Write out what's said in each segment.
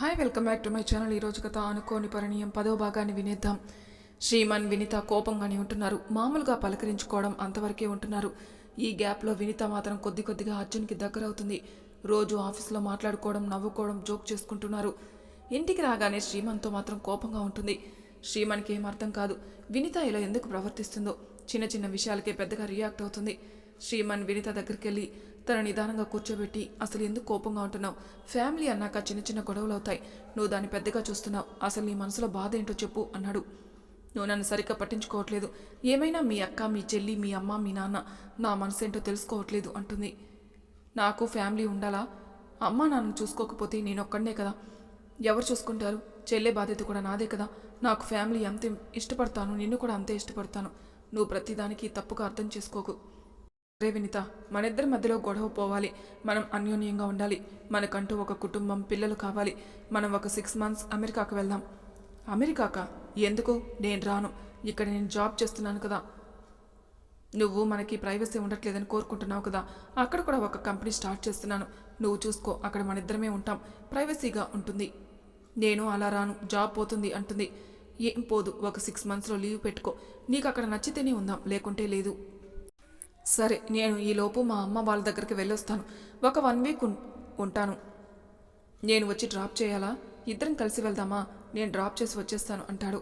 Hi welcome back to my channel ఈరోజు కథ అనుకోని పరిణయం. పదో భాగాన్ని వినేద్దాం. శ్రీమన్ వినిత కోపంగానే ఉంటున్నారు. మామూలుగా పలకరించుకోవడం అంతవరకే ఉంటున్నారు. ఈ గ్యాప్లో వినిత మాత్రం కొద్ది కొద్దిగా అర్జున్కి దగ్గర అవుతుంది రోజు ఆఫీస్లో మాట్లాడుకోవడం నవ్వుకోవడం జోక్ చేసుకుంటున్నారు. ఇంటికి రాగానే శ్రీమన్తో మాత్రం కోపంగా ఉంటుంది. శ్రీమన్కి ఏం అర్థం కాదు. వినిత ఇలా ఎందుకు ప్రవర్తిస్తుందో చిన్న చిన్న విషయాలకే పెద్దగా రియాక్ట్ అవుతుంది. శ్రీమన్ వినిత దగ్గరికి వెళ్ళి తన నిదానంగా కూర్చోబెట్టి అసలు ఎందుకు కోపంగా ఉంటున్నావు? ఫ్యామిలీ అన్నాక చిన్న చిన్న గొడవలు అవుతాయి నువ్వు దాన్ని పెద్దగా చూస్తున్నావు. అసలు నీ మనసులో బాధ ఏంటో చెప్పు అన్నాడు. నువ్వు నన్ను సరిగ్గా పట్టించుకోవట్లేదు. ఏమైనా మీ అక్క మీ చెల్లి మీ అమ్మ మీ నాన్న నా మనసు ఏంటో తెలుసుకోవట్లేదు అంటుంది. నాకు ఫ్యామిలీ ఉండాలా? అమ్మ నాన్న చూసుకోకపోతే నేను ఒక్కడనే కదా? ఎవరు చూసుకుంటారు? చెల్లె బాధ్యత కూడా నాదే కదా? నాకు ఫ్యామిలీ ఎంత ఇష్టపడతాను. నిన్ను కూడా అంతే ఇష్టపడతాను. నువ్వు ప్రతిదానికి తప్పుగా అర్థం చేసుకోకు. రే వినిత మన ఇద్దరి మధ్యలో గొడవ పోవాలి. మనం అన్యోన్యంగా ఉండాలి. మనకంటూ ఒక కుటుంబం పిల్లలు కావాలి. మనం ఒక సిక్స్ మంత్స్ అమెరికాకు వెళ్దాం. అమెరికాక? ఎందుకు? నేను రాను. ఇక్కడ నేను జాబ్ చేస్తున్నాను కదా. నువ్వు మనకి ప్రైవసీ ఉండట్లేదని కోరుకుంటున్నావు కదా. అక్కడ కూడా ఒక కంపెనీ స్టార్ట్ చేస్తున్నాను. నువ్వు చూసుకో అక్కడ మన ఇద్దరమే ఉంటాం. ప్రైవసీగా ఉంటుంది. నేను అలా రాను. జాబ్ పోతుంది అంటుంది. ఏం పోదు. ఒక సిక్స్ మంత్స్లో లీవ్ పెట్టుకో. నీకు అక్కడ నచ్చితేనే ఉందాం. లేకుంటే లేదు. సరే నేను ఈలోపు మా అమ్మ వాళ్ళ దగ్గరికి వెళ్ళొస్తాను. ఒక వన్ వీక్ ఉంటాను. నేను వచ్చి డ్రాప్ చేయాలా? ఇద్దరం కలిసి వెళ్దామా? నేను డ్రాప్ చేసి వచ్చేస్తాను అంటాడు.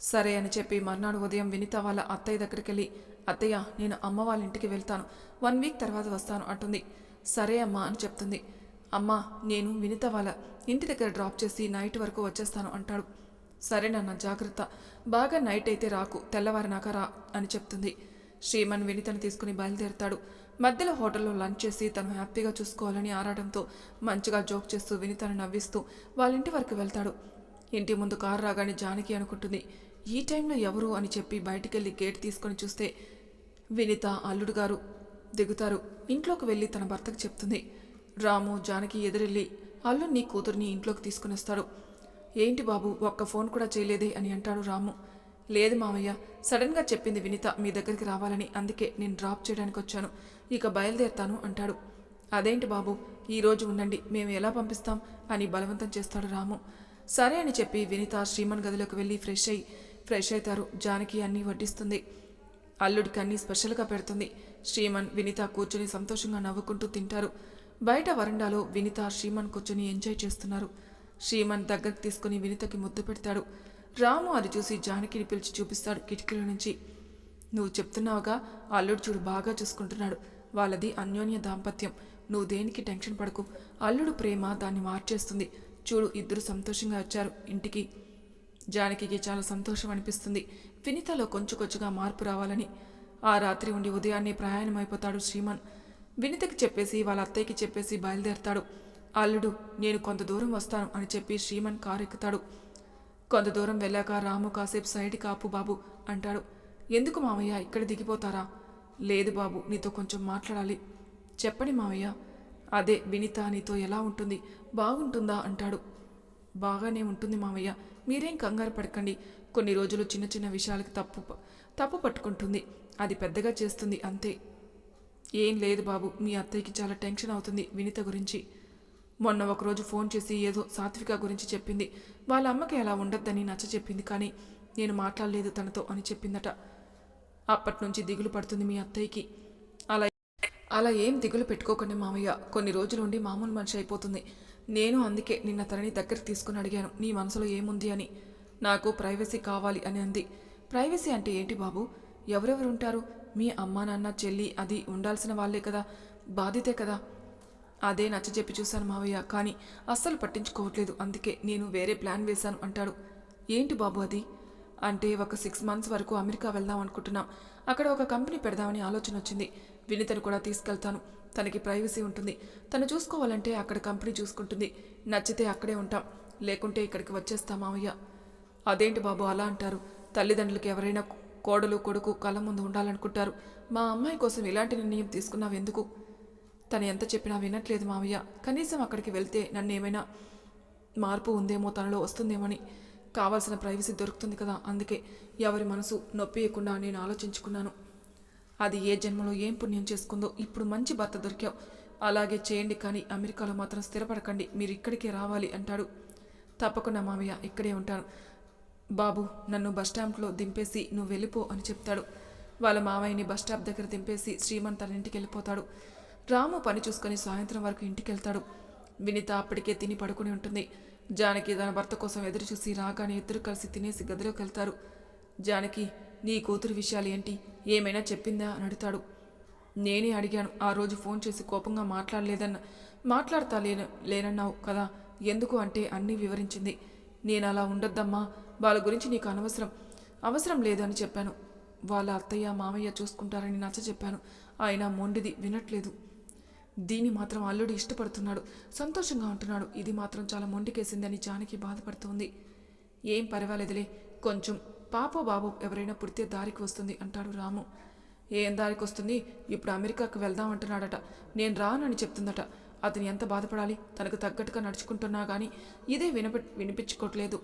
సరే అని చెప్పి మర్నాడు ఉదయం వినిత వాళ్ళ అత్తయ్య దగ్గరికి వెళ్ళి అత్తయ్య నేను అమ్మ వాళ్ళ ఇంటికి వెళ్తాను. వన్ వీక్ తర్వాత వస్తాను అంటుంది. సరే అమ్మా అని చెప్తుంది. అమ్మా నేను వినిత వాళ్ళ ఇంటి దగ్గర డ్రాప్ చేసి నైట్ వరకు వచ్చేస్తాను అంటాడు. సరే నాన్న జాగ్రత్త. బాగా నైట్ అయితే రాకు తెల్లవారినాక రా అని చెప్తుంది. శ్రీమన్ వినితను తీసుకుని బయలుదేరుతాడు. మధ్యలో హోటల్లో లంచ్ చేసి తను హ్యాపీగా చూసుకోవాలని ఆరాటంతో మంచిగా జోక్ చేస్తూ వినితను నవ్విస్తూ వాళ్ళ ఇంటి వరకు వెళ్తాడు. ఇంటి ముందు కారు రాగానే జానకి అనుకుంటుంది ఈ టైంలో ఎవరు? అని చెప్పి బయటికెళ్ళి గేట్ తీసుకొని చూస్తే వినిత అల్లుడు గారు దిగుతారు. ఇంట్లోకి వెళ్ళి తన భర్తకు చెప్తుంది రాము జానకి ఎదురెళ్ళి అల్లుడిని కూతుర్ని ఇంట్లోకి తీసుకుని వస్తాడు. ఏంటి బాబు ఒక్క ఫోన్ కూడా చేయలేదే అని అంటాడు రాము. లేదు మామయ్య సడన్గా చెప్పింది వినిత మీ దగ్గరికి రావాలని అందుకే నేను డ్రాప్ చేయడానికి వచ్చాను. ఇక బయలుదేరుతాను అంటాడు. అదేంటి బాబు? ఈరోజు ఉండండి. మేము ఎలా పంపిస్తాం? అని బలవంతం చేస్తాడు రాము. సరే అని చెప్పి వినిత శ్రీమన్ గదిలోకి వెళ్ళి ఫ్రెష్ అయ్యి ఫ్రెష్ అవుతారు. జానకి అన్నీ వడ్డిస్తుంది. అల్లుడికి అన్నీ స్పెషల్గా పెడుతుంది. శ్రీమన్ వినిత కూర్చొని సంతోషంగా నవ్వుకుంటూ తింటారు. బయట వరండాలో వినిత శ్రీమన్ కూర్చొని ఎంజాయ్ చేస్తున్నారు. శ్రీమన్ దగ్గరకు తీసుకుని వినితకి ముద్దు పెడతాడు. రాము అది చూసి జానకిని పిలిచి చూపిస్తాడు కిటికీల నుంచి. నువ్వు చెప్తున్నావుగా అల్లుడు చూడు బాగా చూసుకుంటున్నాడు. వాళ్ళది అన్యోన్య దాంపత్యం. నువ్వు దేనికి టెన్షన్ పడకు. అల్లుడు ప్రేమ దాన్ని మార్చేస్తుంది. చూడు ఇద్దరు సంతోషంగా వచ్చారు ఇంటికి. జానకికి చాలా సంతోషం అనిపిస్తుంది. వినితలో కొంచెం కొంచెంగా మార్పు రావాలని. ఆ రాత్రి ఉండి ఉదయాన్నే ప్రయాణం అయిపోతాడు వినితకి చెప్పేసి వాళ్ళ అత్తయ్యకి చెప్పేసి బయలుదేరతాడు. అల్లుడు నేను కొంత దూరం వస్తాను అని చెప్పి శ్రీమాన్ కారు ఎక్కుతాడు కొంత దూరం వెళ్ళాక రాము కాసేపు సైడ్ కాపు బాబు అంటాడు. ఎందుకు మావయ్య ఇక్కడ దిగిపోతారా? లేదు బాబు నీతో కొంచెం మాట్లాడాలి. చెప్పండి మావయ్య. అదే వినిత నీతో ఎలా ఉంటుంది? బాగుంటుందా? అంటాడు. బాగానే ఉంటుంది మావయ్య. మీరేం కంగారు పడకండి. కొన్ని రోజులు చిన్న చిన్న విషయాలకి తప్పు తప్పు పట్టుకుంటుంది. అది పెద్దగా చేస్తుంది అంతే. ఏం లేదు బాబు మీ అత్తయ్యకి చాలా టెన్షన్ అవుతుంది వినిత గురించి. మొన్న ఒకరోజు ఫోన్ చేసి ఏదో సాత్విక గురించి చెప్పింది. వాళ్ళ అమ్మకి అలా ఉండొద్దని నచ్చ చెప్పింది కానీ నేను మాట్లాడలేదు తనతో అని చెప్పిందట. అప్పటి నుంచి దిగులు పడుతుంది మీ అత్తయ్యకి. అలా అలా ఏం దిగులు పెట్టుకోకండి మామయ్య కొన్ని రోజులు ఉండి మామూలు మనిషి అయిపోతుంది. నేను అందుకే నిన్న తనని దగ్గరికి తీసుకుని అడిగాను. నీ మనసులో ఏముంది అని. నాకు ప్రైవసీ కావాలి అని అంది. ప్రైవసీ అంటే ఏంటి బాబు? ఎవరెవరు ఉంటారు మీ అమ్మా నాన్న చెల్లి అది ఉండాల్సిన వాళ్ళే కదా. బాధితే కదా. అదే నచ్చ చెప్పి చూశాను మావయ్య కానీ అస్సలు పట్టించుకోవట్లేదు. అందుకే నేను వేరే ప్లాన్ వేశాను అంటాడు. ఏంటి బాబు అది? అంటే ఒక సిక్స్ మంత్స్ వరకు అమెరికా వెళ్దాం అనుకుంటున్నాం. అక్కడ ఒక కంపెనీ పెడదామని ఆలోచన వచ్చింది. వినితను కూడా తీసుకెళ్తాను. తనకి ప్రైవసీ ఉంటుంది. తను చూసుకోవాలంటే అక్కడ కంపెనీ చూసుకుంటుంది. నచ్చితే అక్కడే ఉంటాం. లేకుంటే ఇక్కడికి వచ్చేస్తాం మావయ్య. అదేంటి బాబు అలా అంటారు? తల్లిదండ్రులకు ఎవరైనా కోడలు కొడుకు కళ్ళ ముందు ఉండాలనుకుంటారు. మా అమ్మాయి కోసం ఇలాంటి నిర్ణయం తీసుకున్నావు ఎందుకు? తను ఎంత చెప్పినా వినట్లేదు మావయ్య. కనీసం అక్కడికి వెళ్తే నన్ను ఏమైనా మార్పు ఉందేమో తనలో వస్తుందేమని కావాల్సిన ప్రైవసీ దొరుకుతుంది కదా అందుకే ఎవరి మనసు నొప్పియకుండా నేను ఆలోచించుకున్నాను. అది ఏ జన్మలో ఏం పుణ్యం చేసుకుందో ఇప్పుడు మంచి భర్త దొరికావు. అలాగే చేయండి కానీ అమెరికాలో మాత్రం స్థిరపడకండి మీరు ఇక్కడికే రావాలి అంటాడు. తప్పకుండా మామయ్య ఇక్కడే ఉంటాను. బాబు నన్ను బస్ స్టాండ్లో దింపేసి నువ్వు వెళ్ళిపో అని చెప్తాడు. వాళ్ళ మావయ్యని బస్ స్టాప్ దగ్గర దింపేసి శ్రీమన్ తన ఇంటికి వెళ్ళిపోతాడు. రాము పని చూసుకొని సాయంత్రం వరకు ఇంటికి వెళ్తాడు వినిత అప్పటికే తిని పడుకుని ఉంటుంది. జానకి తన భర్త కోసం ఎదురు చూసి రాగానే ఇద్దరు కలిసి తినేసి గదిలోకి వెళ్తారు జానకి నీ కూతురు విషయాలు ఏంటి? ఏమైనా చెప్పిందా? అని అడుగుతాడు. నేనే అడిగాను. ఆ రోజు ఫోన్ చేసి కోపంగా మాట్లాడలేదన్న మాట్లాడతా లేన లేనన్నావు కదా. ఎందుకు అంటే అన్నీ వివరించింది. నేను అలా ఉండొద్దమ్మా. వాళ్ళ గురించి నీకు అనవసరం. అవసరం లేదని చెప్పాను. వాళ్ళ అత్తయ్య మామయ్య చూసుకుంటారని నచ్చ చెప్పాను. ఆయన మొండిది వినట్లేదు. దీన్ని మాత్రం అల్లుడు ఇష్టపడుతున్నాడు. సంతోషంగా ఉంటున్నాడు. ఇది మాత్రం చాలా మొండికేసిందని జానకి బాధపడుతోంది. ఏం పర్వాలేదులే. కొంచెం పాపో బాబు ఎవరైనా పుడితే దారికి వస్తుంది అంటాడు రాము. ఏం దారికి వస్తుంది? ఇప్పుడు అమెరికాకు వెళ్దాం అంటున్నాడట. నేను రానని చెప్తుందట. అతను ఎంత బాధపడాలి? తనకు తగ్గట్టుగా నడుచుకుంటున్నా కానీ ఇదే వినప వినిపించుకోవట్లేదు.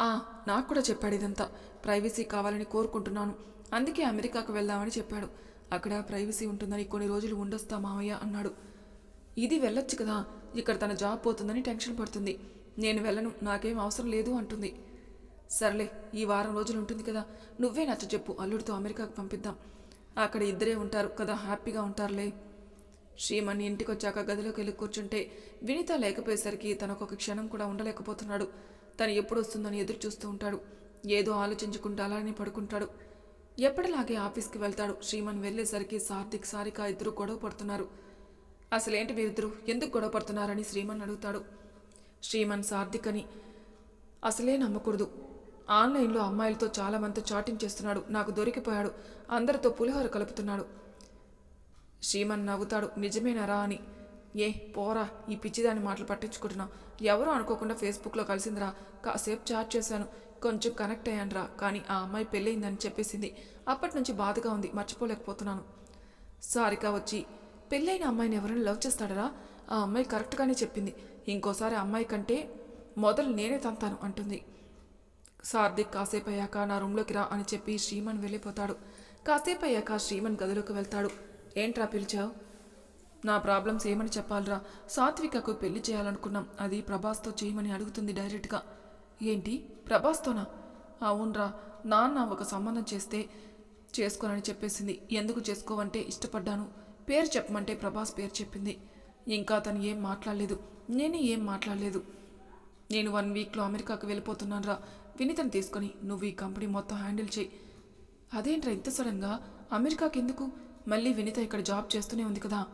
ఆ నాకు కూడా చెప్పాడు ఇదంతా. ప్రైవసీ కావాలని కోరుకుంటున్నాను. అందుకే అమెరికాకు వెళ్దామని చెప్పాడు. అక్కడ ప్రైవసీ ఉంటుందని కొన్ని రోజులు ఉండొస్తా మావయ్య అన్నాడు. ఇది వెళ్ళొచ్చు కదా ఇక్కడ తన జాబ్ పోతుందని టెన్షన్ పడుతుంది. నేను వెళ్ళను నాకేం అవసరం లేదు అంటుంది. సర్లే ఈ వారం రోజులు ఉంటుంది కదా నువ్వే నచ్చ చెప్పు అల్లుడితో అమెరికాకు పంపిద్దాం. అక్కడ ఇద్దరే ఉంటారు కదా హ్యాపీగా ఉంటారులే. శ్రీమణి ఇంటికి వచ్చాక గదిలోకి వెళ్ళి కూర్చుంటే వినిత లేకపోయేసరికి తనకొక క్షణం కూడా ఉండలేకపోతున్నాడు. తను ఎప్పుడు వస్తుందని ఎదురు చూస్తూ ఉంటాడు. ఏదో ఆలోచించుకుంటూ అలానే పడుకుంటాడు. ఎప్పటిలాగే ఆఫీస్కి వెళ్తాడు. శ్రీమన్ వెళ్ళేసరికి సార్థిక్ సారిక ఇద్దరు గొడవ పడుతున్నారు. అసలేంటి మీరిద్దరు ఎందుకు గొడవ పడుతున్నారని శ్రీమన్ అడుగుతాడు. శ్రీమన్ సార్థిక్ అని అసలే నమ్మకూడదు. ఆన్లైన్లో అమ్మాయిలతో చాలా మందితో చాటింగ్ చేస్తున్నాడు. నాకు దొరికిపోయాడు. అందరితో పులిహోర కలుపుతున్నాడు. శ్రీమన్ నవ్వుతాడు. నిజమేనరా? అని. ఏ పోరా. ఈ పిచ్చిదాని మాటలు పట్టించుకుంటున్నావు. ఎవరో అనుకోకుండా ఫేస్బుక్లో కలిసిందిరా. కాసేపు చాట్ చేశాను. కొంచెం కనెక్ట్ అయ్యానురా కానీ ఆ అమ్మాయి పెళ్ళయిందని చెప్పేసింది. అప్పటి నుంచి బాధగా ఉంది మర్చిపోలేకపోతున్నాను. సారిక వచ్చి పెళ్ళైన అమ్మాయిని ఎవరైనా లవ్ చేస్తాడరా? ఆ అమ్మాయి కరెక్ట్గానే చెప్పింది. ఇంకోసారి ఆ అమ్మాయి కంటే మొదలు నేనే తంతాను అంటుంది. సార్దిక్ కాసేపు అయ్యాక నా రూమ్లోకి రా అని చెప్పి శ్రీమన్ వెళ్ళిపోతాడు. కాసేపు అయ్యాక శ్రీమన్ గదిలోకి వెళ్తాడు. ఏంట్రా పిలిచావు? నా ప్రాబ్లమ్స్ ఏమని చెప్పాలరా? సాత్వికకు పెళ్ళి చేయాలనుకున్నాం. అది ప్రభాస్తో చేయమని అడుగుతుంది డైరెక్ట్గా. ఏంటి? ప్రభాస్తోనా? అవునరా. నాన్న ఒక సంబంధం చేస్తే చేసుకోనని చెప్పేసింది. ఎందుకు చేసుకోవంటే ఇష్టపడ్డాను. పేరు చెప్పమంటే ప్రభాస్ పేరు చెప్పింది. ఇంకా తను ఏం మాట్లాడలేదు. నేను ఏం మాట్లాడలేదు. నేను వన్ వీక్లో అమెరికాకు వెళ్ళిపోతున్నాను రా వినితను తీసుకొని నువ్వు ఈ కంపెనీ మొత్తం హ్యాండిల్ చేయి. అదేంట్రా ఇంత సడన్గా? అమెరికాకి ఎందుకు మళ్ళీ వినిత ఇక్కడ జాబ్ చేస్తూనే ఉంది కదా.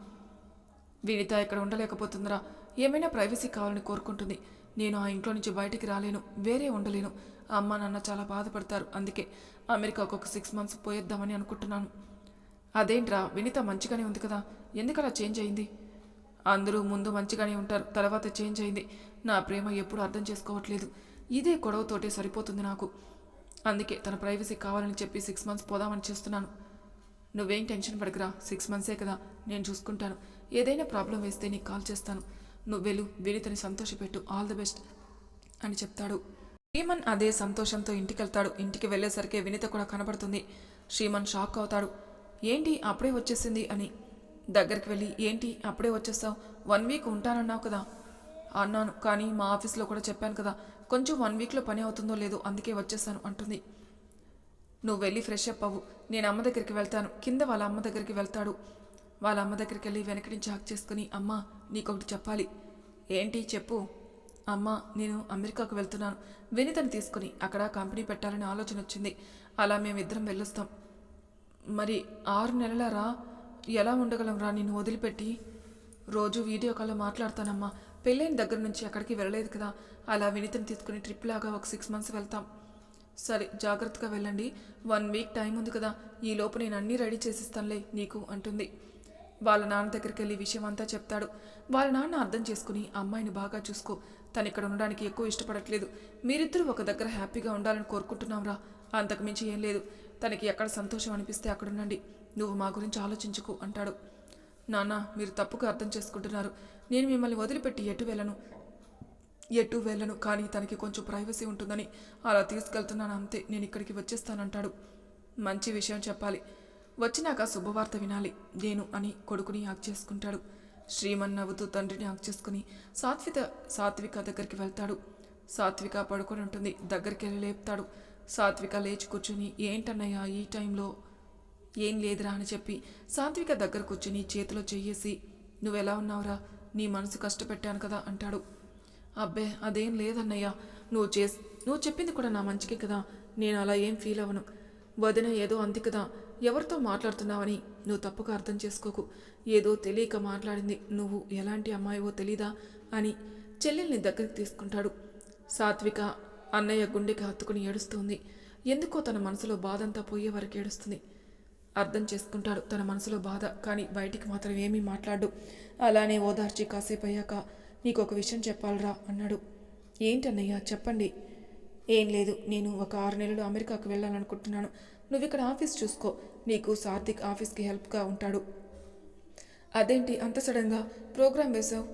వినిత ఇక్కడ ఉండలేకపోతుందిరా. ఏమైనా ప్రైవసీ కావాలని కోరుకుంటుంది. నేను ఆ ఇంట్లో నుంచి బయటికి రాలేను వేరే ఉండలేను. అమ్మ నాన్న చాలా బాధపడతారు. అందుకే అమెరికాకు ఒక సిక్స్ మంత్స్ పోయేద్దామని అనుకుంటున్నాను. అదేంట్రా వినిత మంచిగానే ఉంది కదా? ఎందుకలా చేంజ్ అయింది? అందరూ ముందు మంచిగానే ఉంటారు తర్వాత చేంజ్ అయింది. నా ప్రేమ ఎప్పుడు అర్థం చేసుకోవట్లేదు. ఇదే గొడవతోటే సరిపోతుంది నాకు. అందుకే తన ప్రైవసీ కావాలని చెప్పి సిక్స్ మంత్స్ పోదామని చేస్తున్నాను. నువ్వేం టెన్షన్ పడకరా సిక్స్ మంత్సే కదా నేను చూసుకుంటాను. ఏదైనా ప్రాబ్లం వేస్తే నీకు కాల్ చేస్తాను. నువ్వు వెళ్ళు వినితని సంతోషపెట్టు ఆల్ ద బెస్ట్ అని చెప్తాడు. శ్రీమన్ అదే సంతోషంతో ఇంటికి వెళ్తాడు ఇంటికి వెళ్ళేసరికి వినిత కూడా కనబడుతుంది. శ్రీమన్ షాక్ అవుతాడు. ఏంటి అప్పుడే వచ్చేసింది అని. దగ్గరికి వెళ్ళి ఏంటి అప్పుడే వచ్చేస్తావు? వన్ వీక్ ఉంటానన్నావు కదా? అన్నాను. కానీ మా ఆఫీస్లో కూడా చెప్పాను కదా కొంచెం వన్ వీక్లో పని అవుతుందో లేదో అందుకే వచ్చేస్తాను అంటుంది. నువ్వు వెళ్ళి ఫ్రెష్ అప్ అవ్వు. నేను అమ్మ దగ్గరికి వెళ్తాను. కింద వాళ్ళ అమ్మ దగ్గరికి వెళ్తాడు. వాళ్ళ అమ్మ దగ్గరికి వెళ్ళి వెనక నుంచి హాక్ చేసుకుని అమ్మ నీకొకటి చెప్పాలి. ఏంటి? చెప్పు. అమ్మ నేను అమెరికాకు వెళ్తున్నాను. వినితని తీసుకుని అక్కడ కంపెనీ పెట్టాలని ఆలోచన వచ్చింది. అలా మేమిద్దరం వెళ్ళొస్తాం. మరి ఆరు నెలలరా ఎలా ఉండగలం రా నిన్ను వదిలిపెట్టి? రోజు వీడియో కాల్లో మాట్లాడతానమ్మా. పెళ్ళైన దగ్గర నుంచి అక్కడికి వెళ్ళలేదు కదా. అలా వినితని తీసుకుని ట్రిప్ లాగా ఒక సిక్స్ మంత్స్ వెళ్తాం. సరే జాగ్రత్తగా వెళ్ళండి. వన్ వీక్ టైం ఉంది కదా. ఈ లోపు నేను అన్నీ రెడీ చేసిస్తానులే నీకు అంటుంది. వాళ్ళ నాన్న దగ్గరికి వెళ్ళి విషయం అంతా చెప్తాడు. వాళ్ళ నాన్న అర్థం చేసుకుని అమ్మాయిని బాగా చూసుకో. తను ఇక్కడ ఉండడానికి ఎక్కువ ఇష్టపడట్లేదు. మీరిద్దరూ ఒక దగ్గర హ్యాపీగా ఉండాలని కోరుకుంటున్నాంరా. అంతకు మించి ఏం లేదు. తనకి ఎక్కడ సంతోషం అనిపిస్తే అక్కడ ఉండండి నువ్వు మా గురించి ఆలోచించుకో అంటాడు. నాన్న మీరు తప్పుగా అర్థం చేసుకుంటున్నారు. నేను మిమ్మల్ని వదిలిపెట్టి ఎటు వెళ్ళను? ఎటు వెళ్ళను? కానీ తనకి కొంచెం ప్రైవసీ ఉంటుందని. అలా తీసుకెళ్తున్నాను అంతే. నేను ఇక్కడికి వచ్చేస్తానంటాడు. మంచి విషయం చెప్పాలి. వచ్చినాక శుభవార్త వినాలి. నేను అని కొడుకుని యాక్ చేసుకుంటాడు. శ్రీమన్ నవ్వుతూ తండ్రిని యాక్ చేసుకుని సాత్విక సాత్విక దగ్గరికి వెళ్తాడు. సాత్విక పడుకొని ఉంటుంది. దగ్గరికి వెళ్ళి లేపుతాడు. సాత్విక లేచి కూర్చుని ఏంటన్నయ్యా ఈ టైంలో ఏం లేదురా అని చెప్పి సాత్విక దగ్గర కూర్చుని చేతిలో చెయ్యేసి నువ్వెలా ఉన్నావురా? నీ మనసు కష్టపెట్టాను కదా అంటాడు. అబ్బే అదేం లేదన్నయ్య. నువ్వు చేస్ నువ్వు చెప్పింది కూడా నా మంచికే కదా. నేను అలా ఏం ఫీల్ అవ్వను. వదిన ఏదో అంది కదా. ఎవరితో మాట్లాడుతున్నావని నువ్వు తప్పుగా అర్థం చేసుకోకు. ఏదో తెలియక మాట్లాడింది. నువ్వు ఎలాంటి అమ్మాయివో తెలీదా అని చెల్లెల్ని దగ్గరికి తీసుకుంటాడు. సాత్విక అన్నయ్య గుండెకి హత్తుకుని ఏడుస్తుంది. ఎందుకో తన మనసులో బాధంతా పోయే వరకు ఏడుస్తుంది. అర్థం చేసుకుంటాడు తన మనసులో బాధ కానీ బయటికి మాత్రం ఏమీ మాట్లాడు. అలానే ఓదార్చి కాసేపు అయ్యాక నీకు ఒక విషయం చెప్పాలరా అన్నాడు. ఏంటన్నయ్య? చెప్పండి. ఏం లేదు. నేను ఒక ఆరు నెలలు అమెరికాకు వెళ్ళాలనుకుంటున్నాను. నువ్వు ఇక్కడ ఆఫీస్ చూసుకో. నీకు సార్థిక్ ఆఫీస్కి హెల్ప్గా ఉంటాడు. అదేంటి అంత సడన్గా ప్రోగ్రామ్ వేశావు?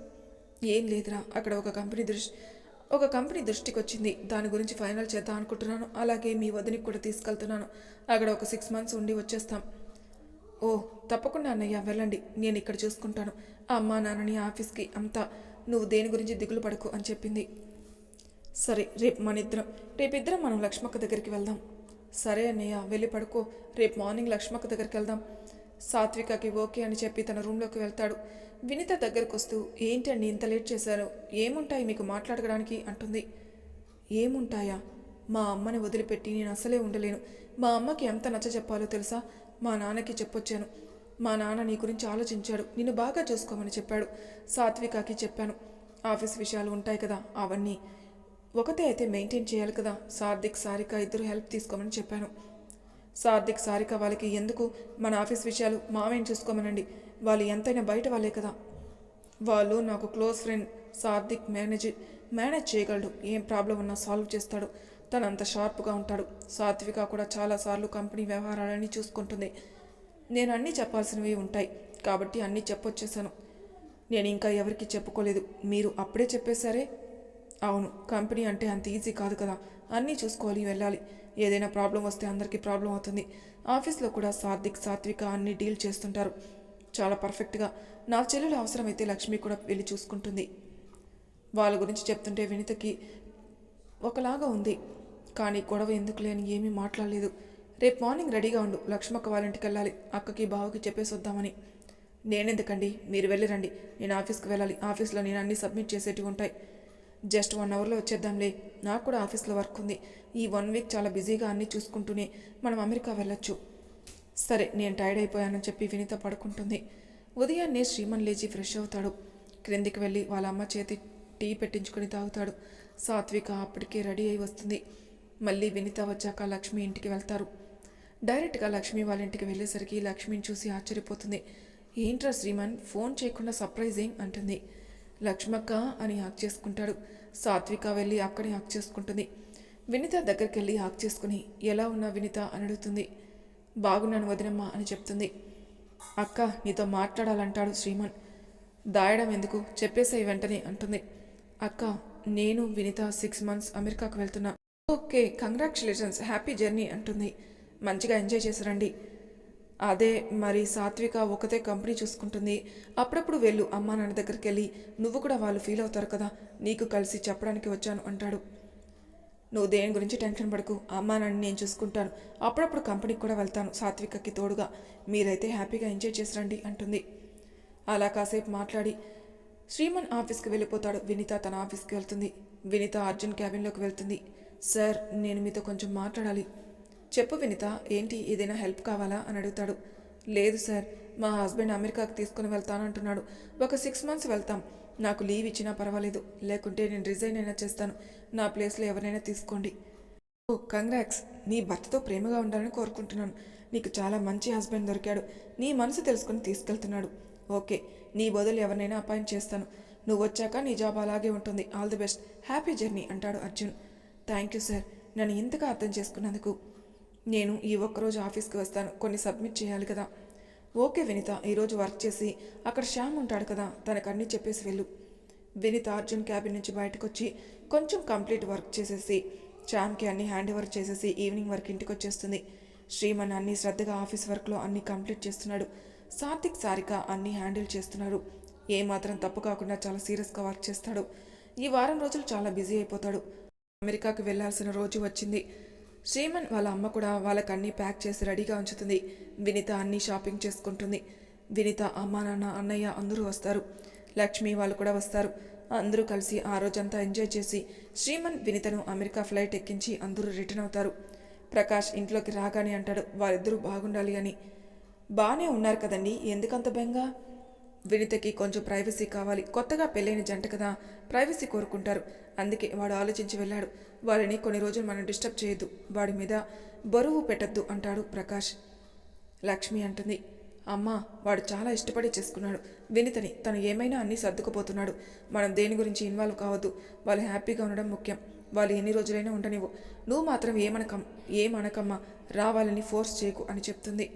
ఏం లేదురా అక్కడ ఒక కంపెనీ దృష్టి ఒక కంపెనీ దృష్టికి వచ్చింది దాని గురించి ఫైనల్ చేద్దాం అనుకుంటున్నాను. అలాగే మీ వదినికి కూడా తీసుకెళ్తున్నాను. అక్కడ ఒక సిక్స్ మంత్స్ ఉండి వచ్చేస్తాం. ఓ తప్పకుండా అన్నయ్య వెళ్ళండి. నేను ఇక్కడ చూసుకుంటాను. అమ్మా నాన్నని ఆఫీస్కి అంతా నువ్వు దేని గురించి దిగులు పడకు అని చెప్పింది. సరే రేపు మన ఇద్దరం రేపిద్దరం మనం లక్ష్మక్క దగ్గరికి వెళ్దాం. సరే అన్నయ్య వెళ్ళి పడుకో. రేపు మార్నింగ్ లక్ష్మక్క దగ్గరికి వెళ్దాం. సాత్వికకి ఓకే అని చెప్పి తన రూమ్లోకి వెళ్తాడు. వినిత దగ్గరకు వస్తూ ఏంటండి ఇంత లేట్ చేశారు? ఏముంటాయి మీకు మాట్లాడడానికి అంటుంది. ఏముంటాయా? మా అమ్మని వదిలిపెట్టి నేను అసలే ఉండలేను. మా అమ్మకి ఎంత నచ్చ చెప్పాలో తెలుసా? మా నాన్నకి చెప్పొచ్చాను. మా నాన్న నీ గురించి ఆలోచించాడు. నిన్ను బాగా చూసుకోమని చెప్పాడు. సాత్వికకి చెప్పాను. ఆఫీస్ విషయాలు ఉంటాయి కదా అవన్నీ. ఒకతే అయితే మెయింటైన్ చేయాలి కదా. సార్థిక్ సారిక ఇద్దరు హెల్ప్ తీసుకోమని చెప్పాను. సార్థిక్ సారిక వాళ్ళకి ఎందుకు? మన ఆఫీస్ విషయాలు మావేం చూసుకోమనండి. వాళ్ళు ఎంతైనా బయట వాళ్ళే కదా. వాళ్ళు నాకు close friend Sarthik manage manage చేయగలడు. ఏం ప్రాబ్లం ఉన్నా సాల్వ్ చేస్తాడు. తను అంత షార్ప్గా ఉంటాడు. సాత్విక కూడా చాలాసార్లు కంపెనీ వ్యవహారాలని చూసుకుంటుంది. నేను అన్నీ చెప్పాల్సినవి ఉంటాయి. కాబట్టి అన్నీ చెప్పొచ్చేసాను. నేను ఇంకా ఎవరికి చెప్పుకోలేదు. మీరు అప్పుడే చెప్పేశారే? అవును కంపెనీ అంటే అంత ఈజీ కాదు కదా. అన్నీ చూసుకోవాలి వెళ్ళాలి. ఏదైనా ప్రాబ్లం వస్తే అందరికీ ప్రాబ్లం అవుతుంది. ఆఫీస్లో కూడా సాత్విక్ సాత్విక అన్ని డీల్ చేస్తుంటారు. చాలా పర్ఫెక్ట్గా. నా చెల్లెలు అవసరమైతే లక్ష్మి కూడా వెళ్ళి చూసుకుంటుంది. వాళ్ళ గురించి చెప్తుంటే వినితకి ఒకలాగా ఉంది. కానీ గొడవ ఎందుకు లేని ఏమీ మాట్లాడలేదు. రేపు మార్నింగ్ రెడీగా ఉండు. లక్ష్మక్క వాళ్ళ ఇంటికి వెళ్ళాలి. అక్కకి బావకి చెప్పేసి వద్దామని. నేనెందుకండి? మీరు వెళ్ళిరండి నేను ఆఫీస్కి వెళ్ళాలి. ఆఫీస్లో నేను అన్నీ సబ్మిట్ చేసేటివి ఉంటాయి. జస్ట్ వన్ అవర్లో వచ్చేద్దాంలే. నాకు కూడా ఆఫీస్లో వర్క్ ఉంది. ఈ వన్ వీక్ చాలా బిజీగా అన్నీ చూసుకుంటూనే మనం అమెరికా వెళ్ళొచ్చు. సరే నేను టైర్డ్ అయిపోయానని చెప్పి వినిత పడుకుంటుంది. ఉదయాన్నే శ్రీమన్ లేచి ఫ్రెష్ అవుతాడు. క్రిందికి వెళ్ళి వాళ్ళ అమ్మ చేతి టీ పెట్టించుకొని తాగుతాడు. సాత్విక అప్పటికే రెడీ అయి వస్తుంది. మళ్ళీ వినిత వచ్చాక లక్ష్మి ఇంటికి వెళ్తారు. డైరెక్ట్గా లక్ష్మి వాళ్ళ ఇంటికి వెళ్ళేసరికి లక్ష్మిని చూసి ఆశ్చర్యపోతుంది. ఏంట్రా శ్రీమన్ ఫోన్ చేయకుండా సర్ప్రైజింగ్ అంటుంది. లక్ష్మక్క అని హాక్ చేసుకుంటాడు. సాత్విక వెళ్ళి అక్కడే హాక్ చేసుకుంటుంది. వినిత దగ్గరికి వెళ్ళి హాక్ చేసుకుని ఎలా ఉన్నా వినిత అని అడుగుతుంది. బాగున్నాను వదినమ్మ అని చెప్తుంది. అక్క నీతో మాట్లాడాలంటాడు శ్రీమన్. దాయడం ఎందుకు? చెప్పేసే వెంటనే అంటుంది. అక్క నేను వినిత సిక్స్ మంత్స్ అమెరికాకు వెళ్తున్నా. Okay congratulations. హ్యాపీ జర్నీ అంటుంది. మంచిగా ఎంజాయ్ చేసి రండి. అదే మరి సాత్విక ఒకతే కంపెనీ చూసుకుంటుంది. అప్పుడప్పుడు వెళ్ళు అమ్మా నాన్న దగ్గరికి వెళ్ళి నువ్వు కూడా వాళ్ళు ఫీల్ అవుతారు కదా నీకు కలిసి చెప్పడానికి వచ్చాను అంటాడు. నువ్వు దేని గురించి టెన్షన్ పడకు అమ్మా నాన్న నేను చూసుకుంటాను. అప్పుడప్పుడు కంపెనీకి కూడా వెళ్తాను సాత్వికకి తోడుగా. మీరైతే హ్యాపీగా ఎంజాయ్ చేసి రండి అంటుంది. అలా కాసేపు మాట్లాడి శ్రీమన్ ఆఫీస్కి వెళ్ళిపోతాడు. వినిత తన ఆఫీస్కి వెళ్తుంది. వినిత అర్జున్ క్యాబిన్లోకి వెళ్తుంది. సార్ నేను మీతో కొంచెం మాట్లాడాలి. చెప్పు వినిత ఏంటి ఏదైనా హెల్ప్ కావాలా? అని అడుగుతాడు. లేదు సార్ మా హస్బెండ్ అమెరికాకి తీసుకుని వెళ్తానంటున్నాడు ఒక సిక్స్ మంత్స్ వెళ్తాం. నాకు లీవ్ ఇచ్చినా పర్వాలేదు. లేకుంటే నేను రిజైన్ అయినా చేస్తాను. నా ప్లేస్లో ఎవరైనా తీసుకోండి. ఓ కంగ్రాక్స్ నీ భర్తతో ప్రేమగా ఉండాలని కోరుకుంటున్నాను. నీకు చాలా మంచి హస్బెండ్ దొరికాడు. నీ మనసు తెలుసుకుని తీసుకెళ్తున్నాడు. ఓకే నీ బదులు ఎవరినైనా అపాయింట్ చేస్తాను. నువ్వు వచ్చాక నీ జాబ్ అలాగే ఉంటుంది. All the best. Happy journey అంటాడు అర్జున్. Thank you sir. నన్ను ఇంతగా అర్థం చేసుకున్నందుకు. నేను ఈ ఒక్కరోజు ఆఫీస్కి వస్తాను. కొన్ని సబ్మిట్ చేయాలి కదా. ఓకే వినిత ఈరోజు వర్క్ చేసి అక్కడ శ్యామ్ ఉంటాడు కదా తనకు అన్నీ చెప్పేసి వెళ్ళు. వినిత అర్జున్ క్యాబిన్ నుంచి బయటకు వచ్చి కొంచెం కంప్లీట్ వర్క్ చేసేసి శ్యామ్కి అన్ని హ్యాండ్ ఓవర్ చేసేసి ఈవినింగ్ వరకు ఇంటికి వచ్చేస్తుంది శ్రీమన్ అన్ని శ్రద్ధగా ఆఫీస్ వర్క్లో అన్ని కంప్లీట్ చేస్తున్నాడు. సాత్విక్ సారిగా అన్ని హ్యాండిల్ చేస్తున్నాడు. ఏమాత్రం తప్పు కాకుండా చాలా సీరియస్గా వర్క్ చేస్తాడు. ఈ వారం రోజులు చాలా బిజీ అయిపోతాడు. అమెరికాకు వెళ్ళాల్సిన రోజు వచ్చింది. శ్రీమన్ వాళ్ళ అమ్మ కూడా వాళ్ళకన్నీ ప్యాక్ చేసి రెడీగా ఉంచుతుంది. వినిత అన్నీ షాపింగ్ చేసుకుంటుంది. వినిత అమ్మ నాన్న అన్నయ్య అందరూ వస్తారు. లక్ష్మి వాళ్ళు కూడా వస్తారు. అందరూ కలిసి ఆ రోజంతా ఎంజాయ్ చేసి శ్రీమన్ వినితను అమెరికా ఫ్లైట్ ఎక్కించి అందరూ రిటర్న్ అవుతారు. ప్రకాష్ ఇంట్లోకి రాగానే అంటాడు వారిద్దరూ బాగుండాలి అని. బాగానే ఉన్నారు కదండి ఎందుకంత బెంగా? వినితకి కొంచెం ప్రైవసీ కావాలి. కొత్తగా పెళ్ళైన జంట కదా ప్రైవసీ కోరుకుంటారు. అందుకే వాడు ఆలోచించి వెళ్ళాడు. వాడిని కొన్ని రోజులు మనం డిస్టర్బ్ చేయొద్దు. వాడి మీద బరువు పెట్టద్దు అంటాడు ప్రకాష్. లక్ష్మి అంటుంది అమ్మ వాడు చాలా ఇష్టపడి చేసుకున్నాడు. వినితని తను ఏమైనా అన్నీ సర్దుకుపోతున్నాడు. మనం దేని గురించి ఇన్వాల్వ్ కావద్దు. వాళ్ళు హ్యాపీగా ఉండడం ముఖ్యం. వాళ్ళు ఎన్ని రోజులైనా ఉండనివ్వు. నువ్వు మాత్రం ఏమనకం ఏమనకమ్మా రావాలని ఫోర్స్ చేయకు అని చెప్తుంది.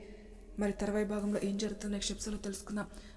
మరి తర్వాయి భాగంలో ఏం జరుగుతుందో నెక్స్ట్ ఎపిసోడ్లో తెలుసుకుందాం.